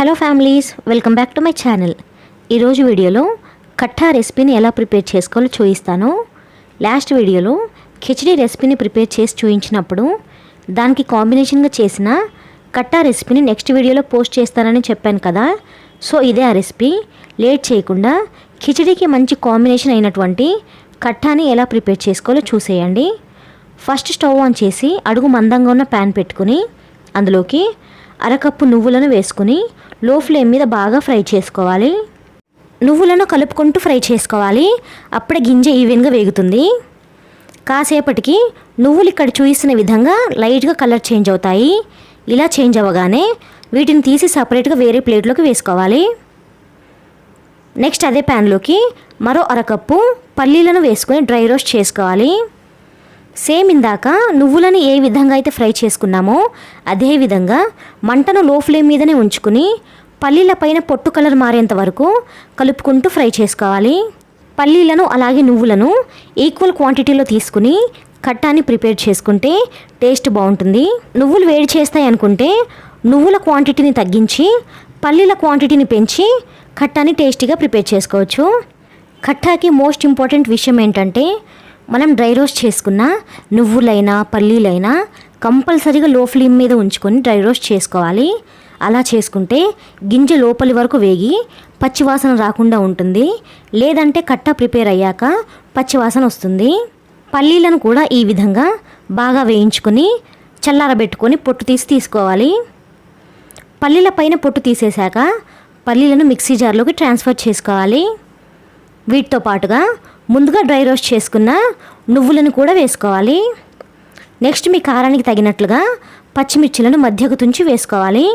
Hello families welcome back to my channel ఈరోజు వీడియోలో కట్టా రెసిపీని ఎలా ప్రిపేర్ చేసుకోవాలో చూపిస్తాను. లాస్ట్ వీడియోలో కిచడీ రెసిపీని ప్రిపేర్ చేసి చూపించినప్పుడు దానికి కాంబినేషన్గా చేసిన కట్టా రెసిపీని నెక్స్ట్ వీడియోలో పోస్ట్ చేస్తానని చెప్పాను కదా. సో ఇదే ఆ రెసిపీ. లేట్ చేయకుండా కిచడీకి మంచి కాంబినేషన్ అయినటువంటి కట్టాని ఎలా ప్రిపేర్ చేసుకోవాలో చూసేయండి. ఫస్ట్ స్టవ్ ఆన్ చేసి అడుగు మందంగా ఉన్న ప్యాన్ పెట్టుకుని అందులోకి అరకప్పు నువ్వులను వేసుకుని లో ఫ్లేమ్ మీద బాగా ఫ్రై చేసుకోవాలి. నువ్వులను కలుపుకుంటూ ఫ్రై చేసుకోవాలి. అప్పుడే గింజ ఈవెన్గా వేగుతుంది. కాసేపటికి నువ్వులు ఇక్కడ చూపిస్తున్న విధంగా లైట్గా కలర్ చేంజ్ అవుతాయి. ఇలా చేంజ్ అవ్వగానే వీటిని తీసి సపరేట్గా వేరే ప్లేట్లోకి వేసుకోవాలి. నెక్స్ట్ అదే ప్యాన్లోకి మరో అరకప్పు పల్లీలను వేసుకొని డ్రై రోస్ట్ చేసుకోవాలి. సేమ్ ఇందాక నువ్వులను ఏ విధంగా అయితే ఫ్రై చేసుకున్నామో అదే విధంగా మంటను లో ఫ్లేమ్ మీదనే ఉంచుకుని పల్లీల పైన పొట్టు కలర్ మారేంత వరకు కలుపుకుంటూ ఫ్రై చేసుకోవాలి. పల్లీలను అలాగే నువ్వులను ఈక్వల్ క్వాంటిటీలో తీసుకుని కట్టాన్ని ప్రిపేర్ చేసుకుంటే టేస్ట్ బాగుంటుంది. నువ్వులు వేడి చేస్తాయి అనుకుంటే నువ్వుల క్వాంటిటీని తగ్గించి పల్లీల క్వాంటిటీని పెంచి కట్టాన్ని టేస్టీగా ప్రిపేర్ చేసుకోవచ్చు. కట్టాకి మోస్ట్ ఇంపార్టెంట్ విషయం ఏంటంటే మనం డ్రై రోస్ట్ చేసుకున్న నువ్వులైనా పల్లీలైనా కంపల్సరీగా లో ఫ్లేమ్ మీద ఉంచుకొని డ్రై రోస్ట్ చేసుకోవాలి. అలా చేసుకుంటే గింజ లోపలి వరకు వేగి పచ్చివాసన రాకుండా ఉంటుంది. లేదంటే కట్ట ప్రిపేర్ అయ్యాక పచ్చివాసన వస్తుంది. పల్లీలను కూడా ఈ విధంగా బాగా వేయించుకొని చల్లారబెట్టుకొని పొట్టు తీసి తీసుకోవాలి. పల్లీల పైన పొట్టు తీసేశాక పల్లీలను మిక్సీ జార్లోకి ట్రాన్స్ఫర్ చేసుకోవాలి. వీటితో పాటుగా ముందుగా డ్రై రోస్ట్ చేసుకున్న నువ్వులను కూడా వేసుకోవాలి. నెక్స్ట్ మీ కారానికి తగినట్లుగా పచ్చిమిర్చిలను మధ్యకు తుంచి వేసుకోవాలి.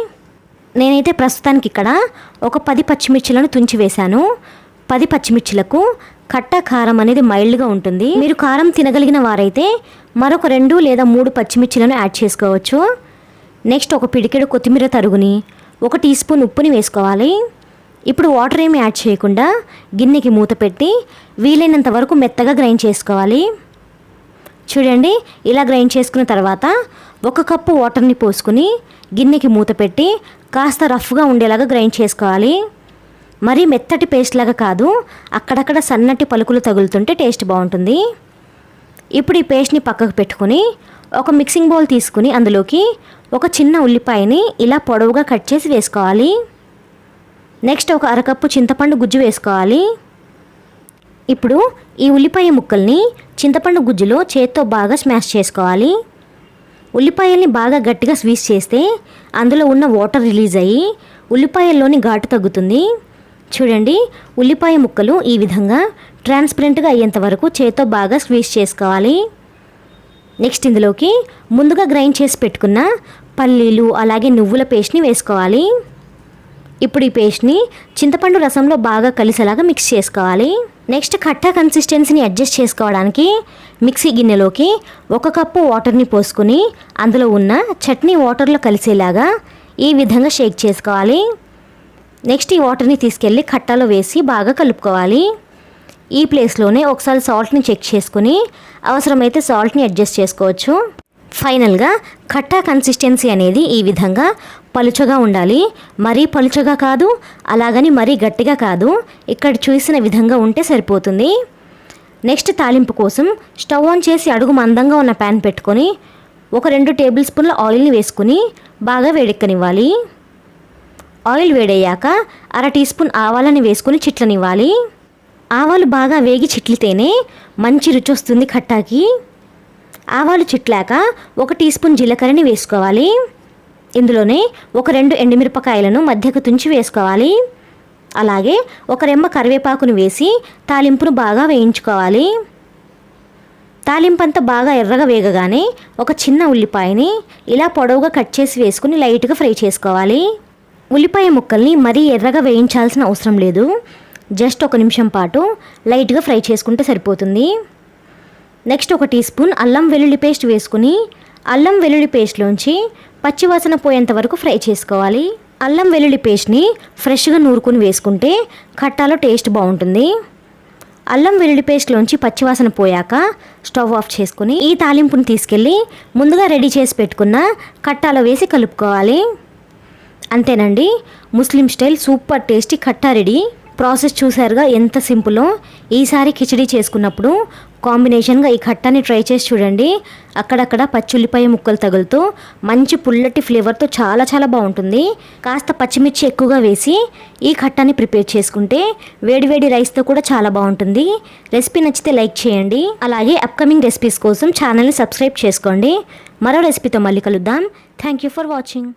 నేనైతే ప్రస్తుతానికి ఇక్కడ ఒక పది పచ్చిమిర్చిలను తుంచి వేశాను. పది పచ్చిమిర్చిలకు కట్ట కారం అనేది మైల్డ్గా ఉంటుంది. మీరు కారం తినగలిగిన వారైతే మరొక రెండు లేదా మూడు పచ్చిమిర్చిలను యాడ్ చేసుకోవచ్చు. నెక్స్ట్ ఒక పిడికెడు కొత్తిమీర తరుగుని ఒక టీ స్పూన్ ఉప్పుని వేసుకోవాలి. ఇప్పుడు వాటర్ ఏమి యాడ్ చేయకుండా గిన్నెకి మూత పెట్టి వీలైనంత వరకు మెత్తగా గ్రైండ్ చేసుకోవాలి. చూడండి ఇలా గ్రైండ్ చేసుకున్న తర్వాత ఒక కప్పు వాటర్ని పోసుకుని గిన్నెకి మూత పెట్టి కాస్త రఫ్గా ఉండేలాగా గ్రైండ్ చేసుకోవాలి. మరీ మెత్తటి పేస్ట్ లాగా కాదు అక్కడక్కడ సన్నటి పలుకులు తగులుతుంటే టేస్ట్ బాగుంటుంది. ఇప్పుడు ఈ పేస్ట్ని పక్కకు పెట్టుకుని ఒక మిక్సింగ్ బౌల్ తీసుకుని అందులోకి ఒక చిన్న ఉల్లిపాయని ఇలా పొడవుగా కట్ చేసి వేసుకోవాలి. నెక్స్ట్ ఒక అరకప్పు చింతపండు గుజ్జు వేసుకోవాలి. ఇప్పుడు ఈ ఉల్లిపాయ ముక్కల్ని చింతపండు గుజ్జులో చేత్తో బాగా స్మాష్ చేసుకోవాలి. ఉల్లిపాయల్ని బాగా గట్టిగా స్వీస్ చేస్తే అందులో ఉన్న వాటర్ రిలీజ్ అయ్యి ఉల్లిపాయల్లోని ఘాటు తగ్గుతుంది. చూడండి ఉల్లిపాయ ముక్కలు ఈ విధంగా ట్రాన్స్పరెంట్గా అయ్యేంత వరకు చేత్తో బాగా స్వీస్ చేసుకోవాలి. నెక్స్ట్ ఇందులోకి ముందుగా గ్రైండ్ చేసి పెట్టుకున్న పల్లీలు అలాగే నువ్వుల పేస్ట్ని వేసుకోవాలి. ఇప్పుడు ఈ పేస్ట్ని చింతపండు రసంలో బాగా కలిసేలాగా మిక్స్ చేసుకోవాలి. నెక్స్ట్ కట్టా కన్సిస్టెన్సీని అడ్జస్ట్ చేసుకోవడానికి మిక్సీ గిన్నెలోకి ఒక కప్పు వాటర్ని పోసుకుని అందులో ఉన్న చట్నీ వాటర్లో కలిసేలాగా ఈ విధంగా షేక్ చేసుకోవాలి. నెక్స్ట్ ఈ వాటర్ని తీసుకెళ్ళి కట్టాలో వేసి బాగా కలుపుకోవాలి. ఈ ప్లేస్లోనే ఒకసారి సాల్ట్ని చెక్ చేసుకుని అవసరమైతే సాల్ట్ని అడ్జస్ట్ చేసుకోవచ్చు. ఫైనల్గా కట్టా కన్సిస్టెన్సీ అనేది ఈ విధంగా పలుచగా ఉండాలి. మరీ పలుచగా కాదు అలాగని మరీ గట్టిగా కాదు. ఇక్కడ చూసిన విధంగా ఉంటే సరిపోతుంది. నెక్స్ట్ తాలింపు కోసం స్టవ్ ఆన్ చేసి అడుగు మందంగా ఉన్న ప్యాన్ పెట్టుకొని ఒక రెండు టేబుల్ స్పూన్ల ఆయిల్ని వేసుకుని బాగా వేడెక్కనివ్వాలి. ఆయిల్ వేడయ్యాక అర టీ స్పూన్ ఆవాలని వేసుకుని చిట్లనివ్వాలి. ఆవాలు బాగా వేగి చిట్లితేనే మంచి రుచి వస్తుంది కట్టాకి. ఆవాలు చిట్లాక ఒక టీ స్పూన్ జీలకర్రని వేసుకోవాలి. ఇందులోనే ఒక రెండు ఎండుమిరపకాయలను మధ్యకు తుంచి వేసుకోవాలి. అలాగే ఒక రెమ్మ కరివేపాకును వేసి తాలింపును బాగా వేయించుకోవాలి. తాలింపు అంతా బాగా ఎర్రగా వేగగానే ఒక చిన్న ఉల్లిపాయని ఇలా పొడవుగా కట్ చేసి వేసుకుని లైట్గా ఫ్రై చేసుకోవాలి. ఉల్లిపాయ ముక్కల్ని మరీ ఎర్రగా వేయించాల్సిన అవసరం లేదు. జస్ట్ ఒక నిమిషం పాటు లైట్గా ఫ్రై చేసుకుంటే సరిపోతుంది. నెక్స్ట్ ఒక టీ స్పూన్ అల్లం వెల్లుల్లి పేస్ట్ వేసుకుని అల్లం వెల్లుల్లి పేస్ట్లోంచి పచ్చివాసన పోయేంత వరకు ఫ్రై చేసుకోవాలి. అల్లం వెల్లుల్లి పేస్ట్ని ఫ్రెష్గా నూరుకుని వేసుకుంటే కట్టాలో టేస్ట్ బాగుంటుంది. అల్లం వెల్లుల్లి పేస్ట్లోంచి పచ్చివాసన పోయాక స్టవ్ ఆఫ్ చేసుకుని ఈ తాలింపుని తీసుకెళ్ళి ముందుగా రెడీ చేసి పెట్టుకున్న కట్టాలో వేసి కలుపుకోవాలి. అంతేనండి. ముస్లిం స్టైల్ సూపర్ టేస్టీ కట్టా రెడీ. ప్రాసెస్ చూసారుగా ఎంత సింపులో. ఈసారి కిచడీ చేసుకున్నప్పుడు కాంబినేషన్గా ఈ కట్టాని ట్రై చేసి చూడండి. అక్కడక్కడ పచ్చుల్లిపాయ ముక్కలు తగులుతూ మంచి పుల్లటి ఫ్లేవర్తో చాలా చాలా బాగుంటుంది. కాస్త పచ్చిమిర్చి ఎక్కువగా వేసి ఈ కట్టాని ప్రిపేర్ చేసుకుంటే వేడివేడి రైస్తో కూడా చాలా బాగుంటుంది. రెసిపీ నచ్చితే లైక్ చేయండి. అలాగే అప్కమింగ్ రెసిపీస్ కోసం ఛానల్ని సబ్స్క్రైబ్ చేసుకోండి. మరో రెసిపీతో మళ్ళీ కలుద్దాం. Thank you for watching.